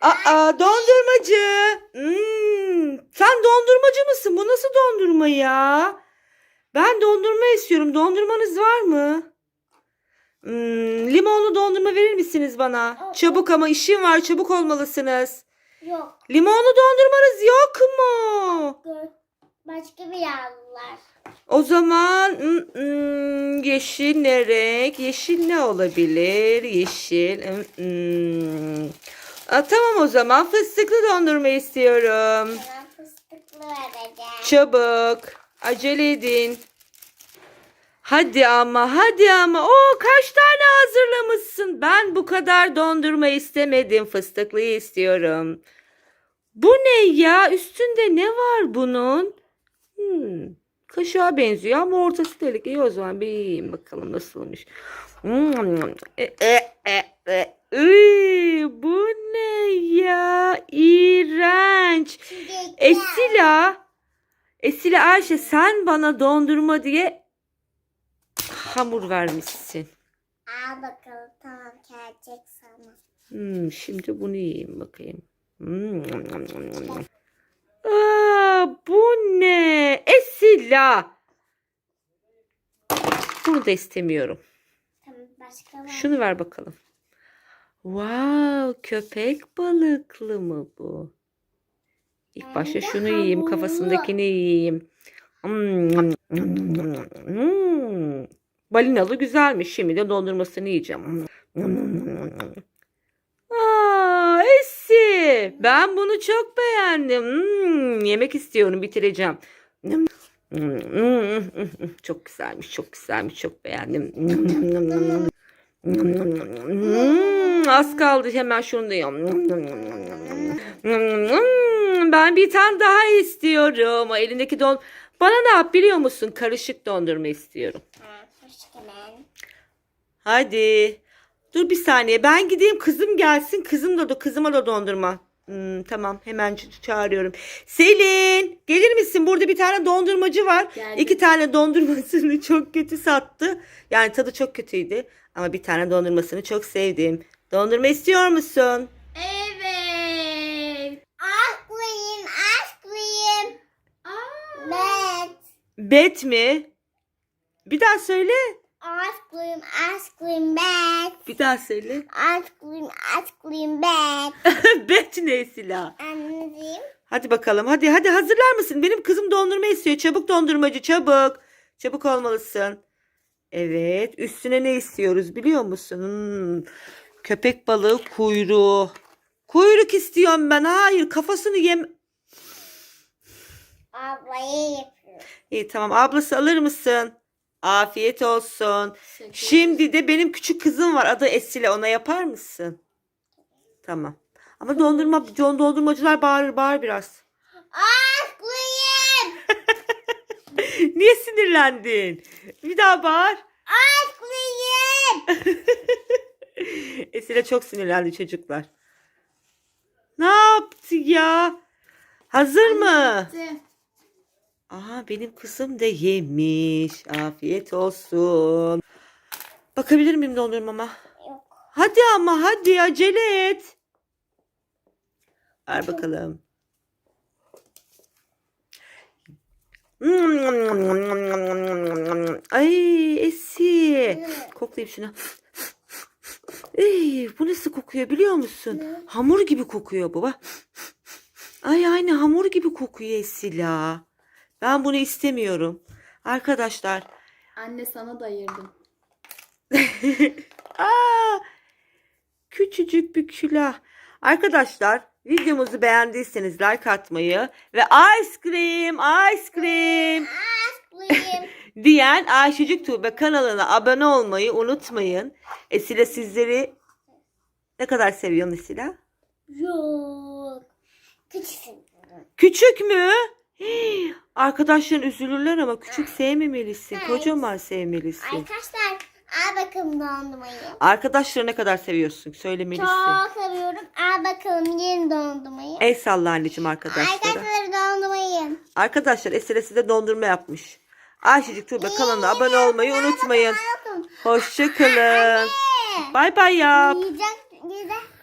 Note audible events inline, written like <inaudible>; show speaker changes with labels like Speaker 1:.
Speaker 1: Aa dondurmacı. Hmm, sen dondurmacı mısın? Bu nasıl dondurma ya? Ben dondurma istiyorum. Dondurmanız var mı? Hmm, limonlu dondurma verir misiniz bana? Çabuk ama işim var. Çabuk olmalısınız.
Speaker 2: Yok.
Speaker 1: Limonlu dondurmanız yok mu?
Speaker 2: Başka bir yavrular.
Speaker 1: O zaman hmm, hmm, yeşil ne renk? Yeşil ne olabilir? Yeşil. hmm, hmm. Aa, tamam o zaman fıstıklı dondurma istiyorum.
Speaker 2: Sana fıstıklı vereceğim.
Speaker 1: Çabuk. Acele edin. Hadi ama hadi ama. O kaç tane hazırlamışsın? Ben bu kadar dondurma istemedim. Fıstıklıyı istiyorum. Bu ne ya? Üstünde ne var bunun? Hmm, kaşığa benziyor ama ortası delik. İyi o zaman bir yiyeyim bakalım nasılmış. Hmm, e, e, e, e. Iy, bu ne ya? İğrenç. Esila, Esila Ayşe sen bana dondurma diye hamur vermişsin.
Speaker 2: Al bakalım tamam gelecek sana.
Speaker 1: Hmm, şimdi bunu yiyeyim bakayım. Hmm. Bu ne? Esila. Bunu da istemiyorum.
Speaker 2: Tamam başka var.
Speaker 1: Şunu ver bakalım. Wow, köpek balıklı mı bu? İlk
Speaker 2: Hem
Speaker 1: başta şunu yiyeyim,
Speaker 2: hamurlu.
Speaker 1: kafasındakini yiyeyim. Hmm. Hmm. Balinalı güzelmiş. Şimdi de dondurmasını yiyeceğim. Aa, Esi, ben bunu çok beğendim. Hmm, yemek istiyorum, bitireceğim. Çok güzelmiş, çok güzelmiş, çok beğendim. Hmm, az kaldı hemen şunu da yiyorum. Ben bir tane daha istiyorum. O elindeki don... Bana ne yap biliyor musun? Karışık dondurma istiyorum.
Speaker 2: Ha.
Speaker 1: Hadi. Dur bir saniye. Ben gideyim kızım gelsin. Kızım da, da kızıma da dondurma. Hmm, tamam hemen çağırıyorum. Selin gelir misin? Burada bir tane dondurmacı var.
Speaker 3: Geldim.
Speaker 1: İki tane dondurmasını <laughs> çok kötü sattı. Yani tadı çok kötüydü. Ama bir tane dondurmasını çok sevdim. Dondurma istiyor musun?
Speaker 3: Evet.
Speaker 2: Aşklayım.
Speaker 3: Aa,
Speaker 2: Bet.
Speaker 1: Bet mi? Bir daha söyle.
Speaker 2: Aşklayım aşklayım bet.
Speaker 1: Bir daha söyle.
Speaker 2: Aşklayım aşklayım bet. <laughs>
Speaker 1: Bet ne silah?
Speaker 2: Anneciğim.
Speaker 1: Hadi bakalım. Hadi hadi hazırlar mısın? Benim kızım dondurma istiyor. Çabuk dondurmacı çabuk. Çabuk olmalısın. Evet. Üstüne ne istiyoruz biliyor musun? Hmm, Köpek balığı kuyruğu. Kuyruk istiyorum ben. Hayır kafasını yem...
Speaker 2: Ablayı yapıyor.
Speaker 1: İyi tamam. Ablası alır mısın? Afiyet olsun.
Speaker 3: teşekkür
Speaker 1: Şimdi de benim küçük kızım var. Adı Esile. Ona yapar mısın? Tamam. Ama dondurma, don- dondurmacılar bağırır bağır biraz.
Speaker 2: Aşklayım. <laughs>
Speaker 1: Niye sinirlendin? Bir daha bağır.
Speaker 2: Aşklayım. <laughs>
Speaker 1: Esile çok sinirlendi çocuklar. Ne yaptı ya? Hazır mı?
Speaker 3: Bitti.
Speaker 1: Aha benim kızım da yemiş. Afiyet olsun. Bakabilir miyim dondurmama?
Speaker 2: Yok.
Speaker 1: Hadi ama hadi acele et. Ver bakalım. Ay Esi. Koklayayım şunu. Ey, bu nasıl kokuyor biliyor musun? Hamur gibi kokuyor baba. Ay aynı hamur gibi kokuyor Esila. Ben bunu istemiyorum. Arkadaşlar.
Speaker 3: Anne sana da ayırdım. <laughs>
Speaker 1: Aa, küçücük bir külah. Arkadaşlar videomuzu beğendiyseniz like atmayı ve ice cream, ice cream <laughs> diyen Ayşecik Tuğbe kanalına abone olmayı unutmayın. Esile sizleri ne kadar seviyorsun Esila?
Speaker 2: Yok. Küçüksün.
Speaker 1: Küçük mü? Hii, <gasps> Arkadaşların üzülürler ama küçük sevmemelisin.
Speaker 2: Evet.
Speaker 1: Kocaman sevmelisin.
Speaker 2: Arkadaşlar al bakalım dondurmayı.
Speaker 1: Arkadaşları ne kadar seviyorsun? Söylemelisin.
Speaker 2: Çok seviyorum. Al bakalım yiyin dondurmayı.
Speaker 1: El salla anneciğim arkadaşlara.
Speaker 2: Arkadaşlar dondurmayı.
Speaker 1: Arkadaşlar Esile size dondurma yapmış. Ayşecik Tuğbe kanalına abone olmayı unutmayın. Hoşçakalın. <laughs> Bay bay yap.
Speaker 2: Yiyecek, yiyecek.